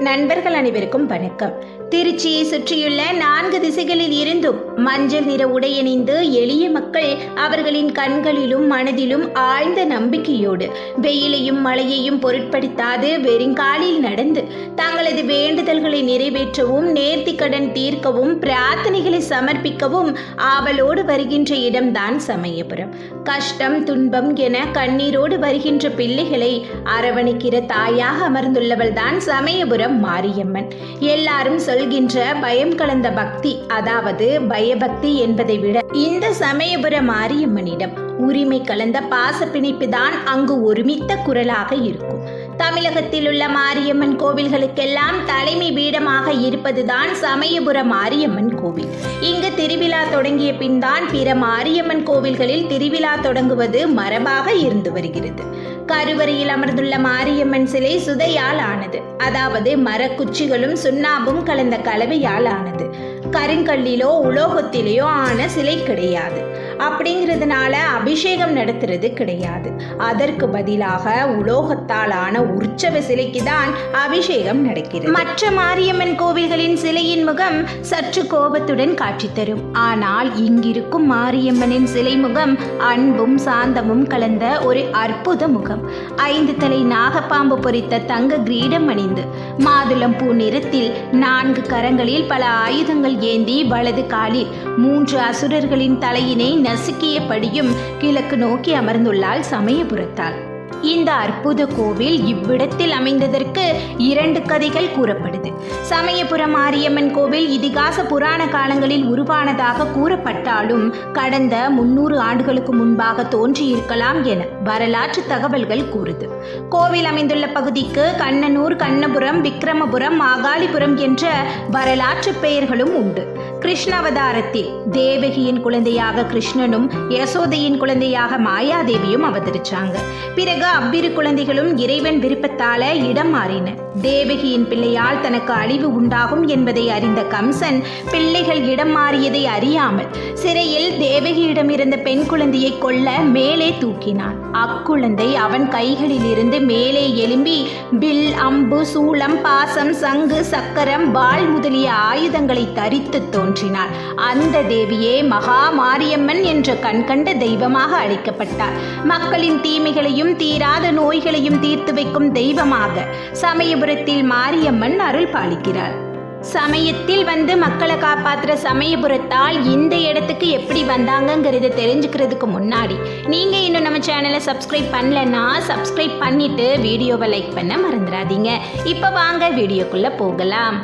நண்பர்கள் அனைவருக்கும் வணக்கம். திருச்சியை சுற்றியுள்ள நான்கு திசைகளில் இருந்தும் மஞ்சள் நிற உடையணிந்து எளிய மக்கள் அவர்களின் கண்களிலும் மனதிலும் ஆழ்ந்த நம்பிக்கையோடு வெயிலையும் மழையையும் பொருட்படுத்தாது வெறுங்காலில் நடந்து தங்களது வேண்டுதல்களை நிறைவேற்றவும் நேர்த்திக்கடன் தீர்க்கவும் பிரார்த்தனைகளை சமர்ப்பிக்கவும் ஆவலோடு வருகின்ற இடம்தான் சமயபுரம். கஷ்டம் துன்பம் என கண்ணீரோடு வருகின்ற பிள்ளைகளை அரவணைக்கிற தாயாக அமர்ந்துள்ளவள்தான் சமயபுரம். மாரியம்மன். எல்லாரும் சொல்கின்ற பயம் கலந்த பக்தி அதாவது பயபக்தி என்பதை விட இந்த சமயபுர மாரியம்மனிடம் உரிமை கலந்த பாச பிணைப்பு தான் அங்கு ஒருமித்த குரலாக இருக்கும். தமிழகத்தில் உள்ள மாரியம்மன் கோவில்களுக்கெல்லாம் தலைமை பீடமாக இருப்பதுதான் சமயபுர மாரியம்மன் கோவில். இங்கு திருவிழா தொடங்கிய பின் தான் பிற மாரியம்மன் கோவில்களில் திருவிழா தொடங்குவது மரபாக இருந்து வருகிறது. கருவறையில் அமர்ந்துள்ள மாரியம்மன் சிலை சுதையால் ஆனது. அதாவது மரக்குச்சிகளும் சுண்ணாம்பும் கலந்த கலவையால் ஆனது. கருங்கல்லிலோ உலோகத்திலேயோ ஆன சிலை கிடையாது. அப்படிங்கிறதுனால அபிஷேகம் நடத்துறது கிடையாது. அதற்கு பதிலாக உலோகத்தால் ஆன உற்சவ சிலைக்கு தான் அபிஷேகம் நடக்கிறது. மற்ற மாரியம்மன் கோவில்களின் சிலையின் முகம் சற்று கோபத்துடன் காட்சி தரும். ஆனால் இங்கிருக்கும் மாரியம்மனின் சிலை முகம் அன்பும் சாந்தமும் கலந்த ஒரு அற்புத முகம். ஐந்து தலை நாகப்பாம்பு பொறித்த தங்க கிரீடம் அணிந்து மாதுளம் பூ நிறத்தில் நான்கு கரங்களில் பல ஆயுதங்கள் ஏந்தி வலது காலில் மூன்று அசுரர்களின் தலையினை நசுக்கியபடியும் கிழக்கு நோக்கி அமர்ந்துள்ளாள் சமயபுரத்தாள் இந்த அற்புத கோவில் இவ்விடத்தில் அமைந்ததற்கு இரண்டு கதைகள் கூறப்படுது. சமயபுரம் மாரியம்மன் கோவில் இதிகாச புராண காலங்களில் உருவானதாக கூறப்பட்டாலும் கடந்த முன்னூறு ஆண்டுகளுக்கு முன்பாக தோன்றியிருக்கலாம் என வரலாற்று தகவல்கள் கூறுது. கோவில் அமைந்துள்ள பகுதிக்கு கண்ணனூர் கண்ணபுரம் விக்ரமபுரம் மாகாளிபுரம் என்ற வரலாற்று பெயர்களும் உண்டு. கிருஷ்ணாவதாரத்தில் தேவகியின் குழந்தையாக கிருஷ்ணனும் யசோதையின் குழந்தையாக மாயாதேவியும் அவதரிச்சாங்க. பிறகு அவ்விரு குழந்தைகளும் இறைவன் விருப்பத்தால இடம் மாறின. தேவகியின் பிள்ளையால் தனக்கு அழிவு உண்டாகும் என்பதை அறிந்த கம்சன் பிள்ளைகள் இடம் மாறியதை அறியாமல் சிறையில் தேவகியிடம் இருந்த பெண் குழந்தையை கொல்ல மேலே தூக்கினான். அக்குழந்தை அவன் கைகளில் இருந்து மேலே எழும்பி வில் அம்பு சூளம் பாசம் சங்கு சக்கரம் வாள் முதலிய ஆயுதங்களை தரித்து தோன்றினாள். அந்த தேவியே மகா மாரியம்மன் என்ற கண்கண்ட தெய்வமாக அழைக்கப்பட்டார். மக்களின் தீமைகளையும் தீராத நோய்களையும் தீர்த்து வைக்கும் தெய்வமாக சமயபுரத்தில் மாரியம்மன் அருள் பாலிக்கிறார். சமயத்தில் வந்து மக்களை காப்பாற்றுற சமயபுரத்தால் இந்த இடத்துக்கு எப்படி வந்தாங்கங்கிறத தெரிஞ்சுக்கிறதுக்கு முன்னாடி நீங்கள் இன்னும் நம்ம சேனலை சப்ஸ்கிரைப் பண்ணலன்னா சப்ஸ்கிரைப் பண்ணிட்டு வீடியோவை லைக் பண்ண மறந்துடாதீங்க. இப்போ வாங்க வீடியோக்குள்ளே போகலாம்.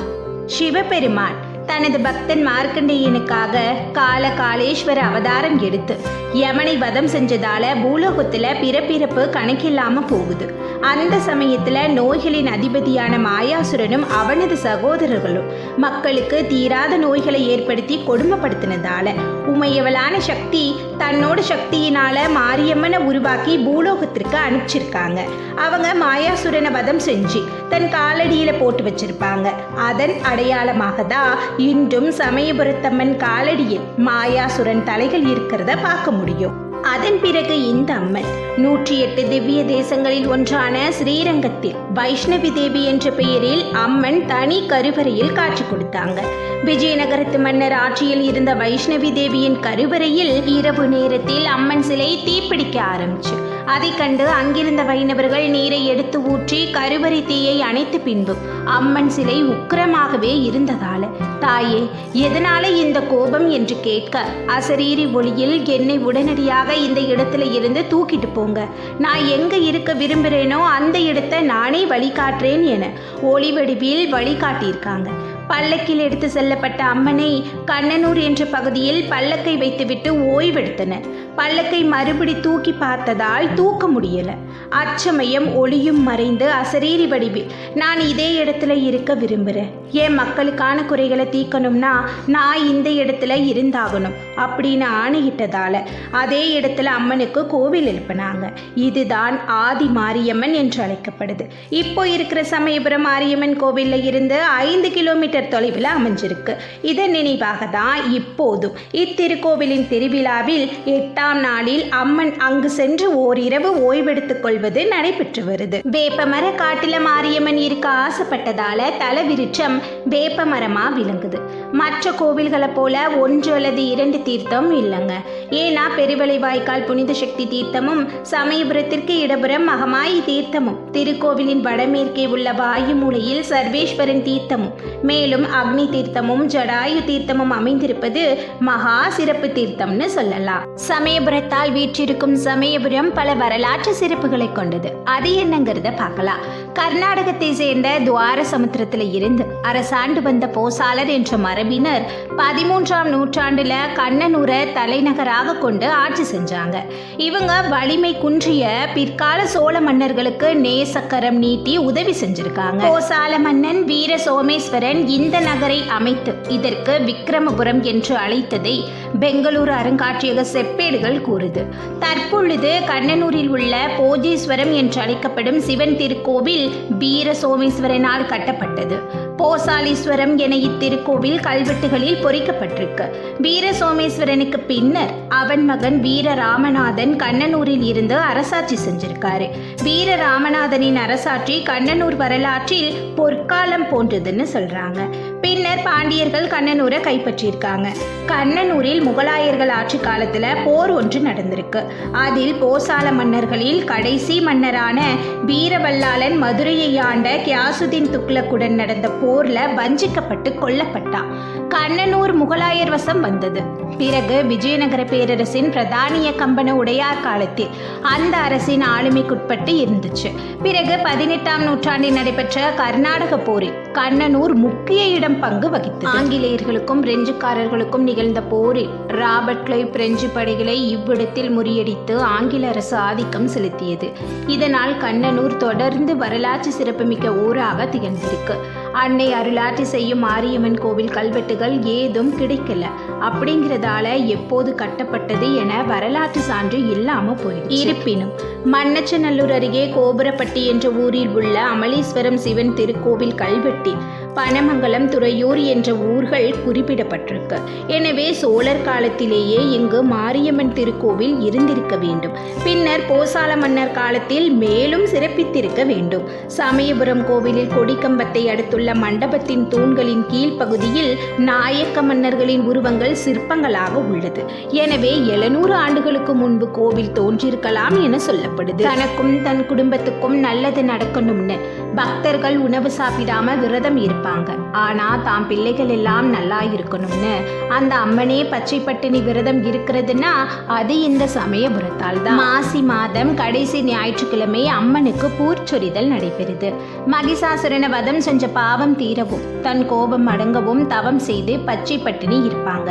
சிவபெருமான் தனது பக்தன் மார்க்கண்டேயனுக்காக கால காலேஸ்வர அவதாரம் எடுத்து யமனை வதம் செஞ்சதால பூலோகத்துல பிறப்பிறப்பு கணக்கில்லாம போகுது. அந்த சமயத்துல நோய்களின் அதிபதியான மாயாசுரனும் அவனது சகோதரர்களும் மக்களுக்கு தீராத நோய்களை ஏற்படுத்தி கொடுமைப்படுத்தினதால உமையவளான சக்தி தன்னோட சக்தியினால மாரியம்மனை உருவாக்கி பூலோகத்திற்கு அனுப்பிச்சிருக்காங்க. அவங்க மாயாசுரனை வதம் செஞ்சு தன் காலடியில போட்டு வச்சிருப்பாங்க. அதன் அடையாளமாக தான் இன்றும் சமயபுரத்தம்மன் காலடியில் மாயாசுரன் தலைகள் இருக்கிறத பார்க்க முடியும். அதன் பிறகு இந்த அம்மன் நூற்றி எட்டு திவ்ய தேசங்களில் ஒன்றான ஸ்ரீரங்கத்தில் வைஷ்ணவி தேவி என்ற பெயரில் அம்மன் தனி கருவறையில் காட்சி கொடுத்தாங்க. விஜயநகரத்து மன்னர் ஆட்சியில் இருந்த வைஷ்ணவி தேவியின் கருவறையில் இரவு நேரத்தில் அம்மன் சிலை தீப்பிடிக்க ஆரம்பிச்சு. அதை கண்டு அங்கிருந்த வைணவர்கள் நீரை எடுத்து ஊற்றி கருவறை தீயை அணைத்து பின்பும் அம்மன் சிலை உக்கிரமாகவே இருந்ததால தாயே எதனால இந்த கோபம்? என்று கேட்க அசரீரி ஒளியில் என்னை உடனடியாக இந்த இடத்துல இருந்து தூக்கிட்டு போங்க. நான் எங்க இருக்க விரும்புகிறேனோ அந்த இடத்தை நானே வழிகாட்டுறேன் என ஒளி வடிவில் வழிகாட்டியிருக்காங்க. பல்லக்கில் எடுத்து செல்லப்பட்ட அம்மனை கண்ணனூர் என்ற பகுதியில் பல்லக்கை வைத்துவிட்டு ஓய்வெடுத்தனர். பல்லக்கை மறுபடி தூக்கி பார்த்ததால் தூக்க முடியல. அச்சமயம் ஒளியும் மறைந்து அசரீரி வடிவில் நான் இதே இடத்துல இருக்க விரும்புகிறேன் என் மக்களுக்கான குறைகளை தீர்க்கணும்னா நான் இந்த இடத்துல இருந்தாகணும். அப்படின்னு ஆணையிட்டதால அதே இடத்துல அம்மனுக்கு கோவில் எழுப்பினாங்க. இதுதான் ஆதி மாரியம்மன் என்று அழைக்கப்படுது. இப்போ இருக்கிற சமயபுரம் மாரியம்மன் கோவில்ல இருந்து ஐந்து கிலோமீட்டர் தொலைவில் அமைஞ்சிருக்கு. இதன் நினைவாக தான் இப்போதும் இத்திருக்கோவிலின் திருவிழாவில் எட்டாம் நாளில் அம்மன் அங்கு சென்று ஓரிரவு ஓய்வெடுத்துக் கொள்வது நடைபெற்று வருது. வேப்பமர காட்டில மாரியம்மன் இருக்க ஆசைப்பட்டதால தலவிருட்சம் வேப்பமரமா விளங்குது. மற்ற கோவில்களை போல ஒன்று அல்லது இரண்டு தீர்த்தம் இல்லைங்க. ஏன்னா பெருவளை வாய்க்கால் புனித சக்தி தீர்த்தமும் சமயபுரத்திற்கு இடபுறம் மகமாயி தீர்த்தமும் திருக்கோவிலின் வடமேற்கே உள்ள வாயு மூலையில் சர்வேஸ்வரன் தீர்த்தமும் மேலும் அக்னி தீர்த்தமும் ஜடாயு தீர்த்தமும் அமைந்திருப்பது மகா சிறப்பு தீர்த்தம்னு சொல்லலாம். சமயபுரத்தால் வீற்றிருக்கும் சமயபுரம் பல வரலாற்று சிறப்புகளை கொண்டது. அது என்னங்கிறத பார்க்கலாம். கர்நாடகத்தை சேர்ந்த துவார சமுத்திரத்தில் இருந்து அரசாண்டு வந்த போசாலர் என்ற மரபினர் பதிமூன்றாம் நூற்றாண்டுல கண்ணனூரை தலைநகராக கொண்டு ஆட்சி செஞ்சாங்க. இவங்க வலிமை குன்றிய பிற்கால சோழ மன்னர்களுக்கு நேசக்கரம் நீட்டி உதவி செஞ்சிருக்காங்க. போசால மன்னன் வீர சோமேஸ்வரன் இந்த நகரை அமைத்து இதற்கு விக்ரமபுரம் என்று அழைத்ததை பெங்களூரு அருங்காட்சியக செப்பேடுகள் கூறுது. தற்பொழுது கண்ணனூரில் உள்ள போஜீஸ்வரம் என்று அழைக்கப்படும் சிவன் திருக்கோவில் வீர சோமேஸ்வரனால் கட்டப்பட்டது. போசாலீஸ்வரம் என இத்திருக்கோவில் கல்வெட்டுகளில் பொறிக்கப்பட்டிருக்கு. வீர சோமேஸ்வரனுக்கு பின்னர் அவன் மகன் வீர ராமநாதன் கண்ணனூரில் இருந்து அரசாட்சி செஞ்சிருக்காரு. வீர ராமநாதனின் அரசாட்சி கண்ணனூர் வரலாற்றில் பொற்காலம் போன்றதுன்னு சொல்றாங்க. பின்னர் பாண்டியர்கள் கண்ணனூரை கைப்பற்றியிருக்காங்க. கண்ணனூரில் முகலாயர்கள் ஆட்சி காலத்துல போர் ஒன்று நடந்திருக்கு. அதில் போசால மன்னர்களில் கடைசி மன்னரான வீரவல்லாளன் மதுரையை ஆண்ட கியாசுதீன் துக்ளக்குடன் நடந்த போர்ல வஞ்சிக்கப்பட்டு கொல்லப்பட்டான். கண்ணனூர் முகலாயர் வசம் வந்தது. பிறகு விஜயநகர பேரரசின் பிரதானிய கம்பன உடையார் காலத்தில் அந்த அரசின் ஆளுமைக்குட்பட்டு இருந்துச்சு. பிறகு பதினெட்டாம் நூற்றாண்டில் நடைபெற்ற கர்நாடக போரில் கண்ணனூர் முக்கிய இடம் பங்கு வகித்தது. ஆங்கிலேயர்களுக்கும் பிரெஞ்சுக்காரர்களுக்கும் நிகழ்ந்த போரில் ராபர்ட் கிளைவ் பிரெஞ்சு படைகளை இவ்விடத்தில் முறியடித்து ஆங்கில அரசு ஆதிக்கம் செலுத்தியது. இதனால் கண்ணனூர் தொடர்ந்து வரலாற்று சிறப்புமிக்க ஊராக திகழ்ந்திருக்கு. அன்னை அருளாட்சி செய்யும் மாரியம்மன் கோவில் கல்வெட்டுகள் ஏதும் கிடைக்கல. அப்படிங்கிறதால எப்போது கட்டப்பட்டது என வரலாற்று சான்று இல்லாம போயிடுச்சு. இருப்பினும் மன்னச்சநல்லூர் அருகே கோபுரப்பட்டி என்ற ஊரில் உள்ள அமலீஸ்வரம் சிவன் திருக்கோவில் கல்வெட்டில் பனமங்கலம் துறையூர் என்ற ஊர்கள் குறிப்பிடப்பட்டிருக்கு. எனவே சோழர் காலத்திலேயே இங்கு மாரியம்மன் திருக்கோவில் இருந்திருக்க வேண்டும். பின்னர் போசால மன்னர் காலத்தில் மேலும் சிறப்பித்திருக்க வேண்டும். சமயபுரம் கோவிலில் கொடிக்கம்பத்தை அடுத்துள்ள மண்டபத்தின் தூண்களின் கீழ்ப்பகுதியில் நாயக்க மன்னர்களின் உருவங்கள் சிற்பங்களாக உள்ளது. எனவே எழுநூறு ஆண்டுகளுக்கு முன்பு கோவில் தோன்றியிருக்கலாம் என சொல்லப்படுது. தனக்கும் தன் குடும்பத்துக்கும் நல்லது நடக்கணும்னு பக்தர்கள் உணவு சாப்பிடாம விரதம் இருப்பாங்க. ஆனா தாம் பிள்ளைகள் எல்லாம் நல்லா இருக்கணும்னு அந்த அம்மனே பச்சை பட்டினி விரதம் இருக்கிறதுனா அது இந்த சமயபுரத்தால் தான் மாசி மாதம் கடைசி ஞாயிற்றுக்கிழமை அம்மனுக்கு பூர்ச்சொரிதல் நடைபெறுது. மகிஷாசுரனை வதம் செஞ்ச பாவம் தீரவும் தன் கோபம் அடங்கவும் தவம் செய்து பச்சை பட்டினி இருப்பாங்க.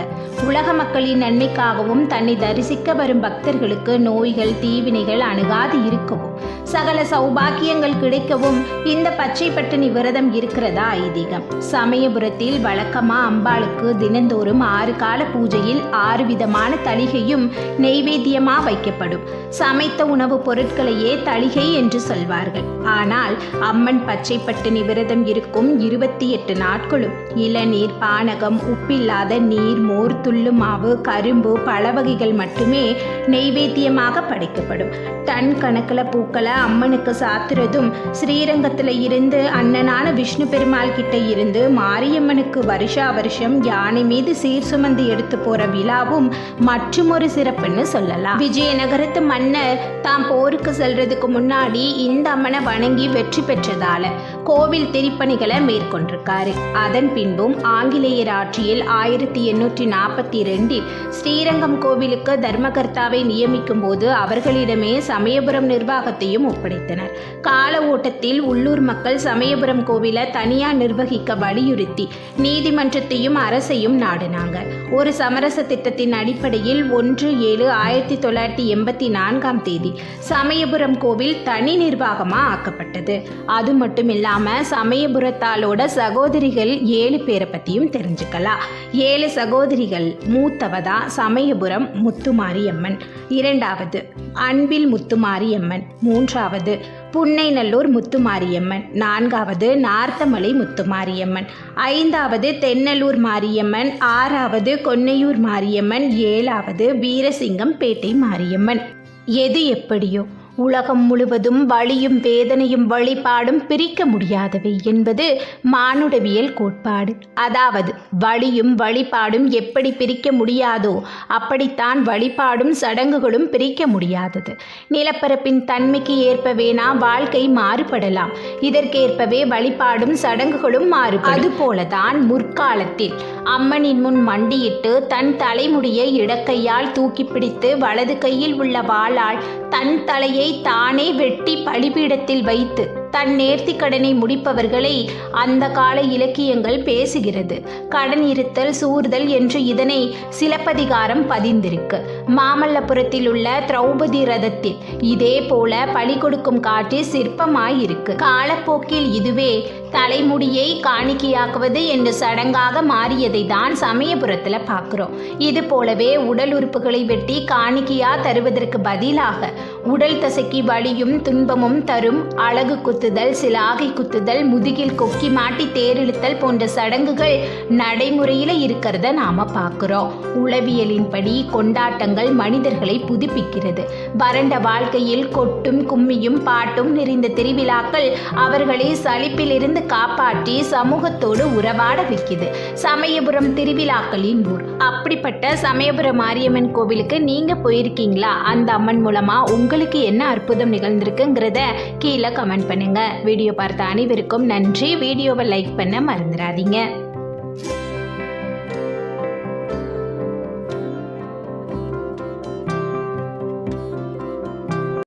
உலக மக்களின் நன்மைக்காகவும் தன்னை தரிசிக்க வரும் பக்தர்களுக்கு நோய்கள் தீவினைகள் அணுகாது இருக்கவும் சகல சௌபாக்கியங்கள் கிடைக்கவும் இந்த பச்சை பட்டினி விரதம் இருக்கிறதா ஐதீகம்? சமயபுரத்தில் வழக்கமா அம்பாளுக்கு தினந்தோறும் ஆறு கால பூஜையில் ஆறு விதமான தளிகையும் நெய்வேத்தியமா வைக்கப்படும். சமைத்த உணவுப் பொருட்களையே தளிகை என்று சொல்வார்கள். ஆனால் அம்மன் பச்சை பட்டினி விரதம் இருக்கும் இருபத்தி எட்டு நாட்களும் இளநீர் பானகம் உப்பில்லாத நீர் மோர் துள்ளு மாவு கரும்பு பழவகைகள் மட்டுமே நெய்வேத்தியமாக படைக்கப்படும். டன் கணக்கில் பூக்களை அம்மனுக்கு சாத்துறதும் ஸ்ரீரங்கத்தில் இருந்து அண்ணனான விஷ்ணு பெருமாள் கிட்ட இருந்து மாரியம்மனுக்கு வருஷா வருஷம் யானை மீது சீர் சுமந்து எடுத்து போற விழாவும் மற்றுமொரு சிறப்புன்னு சொல்லலாம். விஜயநகரத்து மன்னர் தாம் போருக்கு செல்றதுக்கு முன்னாடி இந்த அம்மனை வணங்கி வெற்றி பெற்றதால கோவில் திருப்பணிகளை மேற்கொண்டிருக்காரு. அதன் பின்பும் ஆங்கிலேயர் ஆட்சியில் ஆயிரத்தி எண்ணூற்றி நாற்பத்தி ரெண்டில் ஸ்ரீரங்கம் கோவிலுக்கு தர்மகர்த்தாவை நியமிக்கும் போது அவர்களிடமே சமயபுரம் நிர்வாகத்தையும் ஒப்படைத்தனர். கால ஓட்டத்தில் உள்ளூர் மக்கள் சமயபுரம் கோவிலை தனியார் நிர்வகிக்க வலியுறுத்தி நீதிமன்றத்தையும் அரசையும் நாடினாங்க. ஒரு சமரச திட்டத்தின் அடிப்படையில் ஒன்று ஏழு ஆயிரத்தி தொள்ளாயிரத்தி எண்பத்தி நான்காம் தேதி சமயபுரம் கோவில் தனி நிர்வாகமாக ஆக்கப்பட்டது. அது மட்டுமில்லாம இல்லாமல் சமயபுரத்தாலோட சகோதரிகள் ஏழு பேரை பற்றியும் தெரிஞ்சுக்கலாம். ஏழு சகோதரிகள் மூத்தவதா சமயபுரம் முத்துமாரியம்மன். இரண்டாவது அன்பில் முத்துமாரியம்மன். மூன்றாவது புன்னைநல்லூர் முத்துமாரியம்மன். நான்காவது நார்த்தமலை முத்துமாரியம்மன். ஐந்தாவது தென்னலூர் மாரியம்மன். ஆறாவது கொன்னையூர் மாரியம்மன். ஏழாவது வீரசிங்கம் பேட்டை மாரியம்மன். எது எப்படியோ உலகம் முழுவதும் வழியும் வேதனையும் வழிபாடும் பிரிக்க முடியாதவை என்பது மானுடவியல் கோட்பாடு. அதாவது வழியும் வழிபாடும் எப்படி பிரிக்க முடியாதோ அப்படித்தான் வழிபாடும் சடங்குகளும் பிரிக்க முடியாதது. நிலப்பரப்பின் தன்மைக்கு ஏற்பவேனா வாழ்க்கை மாறுபடலாம். இதற்கேற்பவே வழிபாடும் சடங்குகளும் மாறுபடும். அதுபோலதான் முற்காலத்தில் அம்மனின் முன் மண்டியிட்டு தன் தலைமுடியை இடக்கையால் தூக்கி பிடித்து வலது கையில் உள்ள வாளால் தன் தலையை தானே வெட்டி பலிபீடத்தில் வைத்து தன் நேர்த்தி கடனை முடிப்பவர்களை அந்த கால இலக்கியங்கள் பேசுகிறது. கடன் இருத்தல் சூர்தல் என்று இதனை சிலப்பதிகாரம் பதிந்திருக்கு. மாமல்லபுரத்தில் உள்ள திரௌபதி ரதத்தில் இதே போல பலி கொடுக்கும் காட்சி சிற்பமாயிருக்கு. காலப்போக்கில் இதுவே தலைமுடியை காணிக்கையாக்குவது என்று சடங்காக மாறியதை தான் சமயபுரத்தில் பார்க்குறோம் இது போலவே உடல் உறுப்புகளை வெட்டி காணிக்கையா தருவதற்கு பதிலாக உடல் தசைக்கு வலியும் துன்பமும் தரும் அழகு குத்துதல் சிலாகை குத்துதல் முதுகில் கொக்கி மாட்டி தேரிழுத்தல் போன்ற சடங்குகள் நடைமுறையில் இருக்கிறத நாம பார்க்குறோம். உளவியலின்படி கொண்டாட்டங்கள் மனிதர்களை புதுப்பிக்கிறது. வறண்ட வாழ்க்கையில் கொட்டும் கும்மியும் பாட்டும் நிறைந்த திருவிழாக்கள் அவர்களை சலிப்பிலிருந்து காப்பாற்றி சமூகத்தோடு உறவாட வைக்குது. சமயபுரம் திருவிழாக்களின் ஊர். அப்படிப்பட்ட சமயபுரம் மாரியம்மன் கோவிலுக்கு நீங்க போயிருக்கீங்களா? அந்த அம்மன் மூலமா உங்களுக்கு என்ன அற்புதம் நிகழ்ந்திருக்குங்கிறத கீழே கமெண்ட் பண்ணுங்கள் வீடியோ பார்த்த அனைவருக்கும் நன்றி. வீடியோவை லைக் பண்ண மறந்துடாதீங்க.